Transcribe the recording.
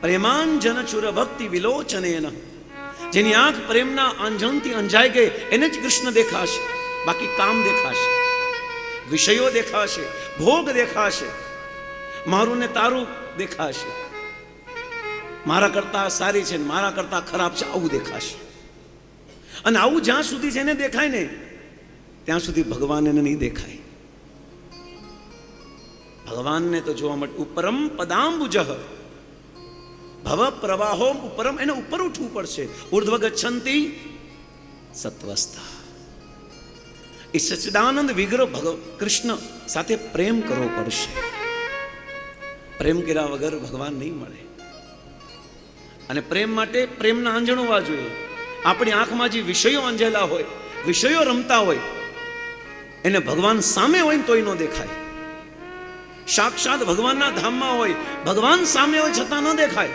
પ્રેમાંજન ચુર ભક્તિ વિલોચનેન. જેની આંખ પ્રેમના આંજણથી અંજાઈ ગઈ, એને જ કૃષ્ણ દેખાશે, બાકી કામ દેખાશે, વિષયો દેખાશે, ભોગ દેખાશે મારું ને તારું દેખાશે. મારા કરતા સારી છે મારા કરતા ખરાબ છે, આવું દેખાશે. અને આવું જ્યાં સુધી જેને દેખાય ને, ત્યાં સુધી ભગવાન એને નહીં દેખાય. ભગવાનને તો જોવા માટે ઉપરમ પદાંબુજહ ભવ પ્રવાહો ઉપરમ એને ઉપર ઉઠવું પડશે. ઉર્ધ્વ ગચ્છંતિ સત્વસ્તા એ સચિદાનંદ વિગ્રહ ભગવ કૃષ્ણ સાથે પ્રેમ કરવો પડશે. પ્રેમ કર્યા વગર ભગવાન નહીં મળે. અને પ્રેમ માટે પ્રેમના આંજણો હોવા જોઈએ. આપણી આંખમાં જે વિષયો આંજેલા હોય, વિષયો રમતા હોય, એને ભગવાન સામે હોય તોય ન દેખાય. સાક્ષાત ભગવાનના ધામમાં હોય, ભગવાન સામે હોય છતાં ન દેખાય.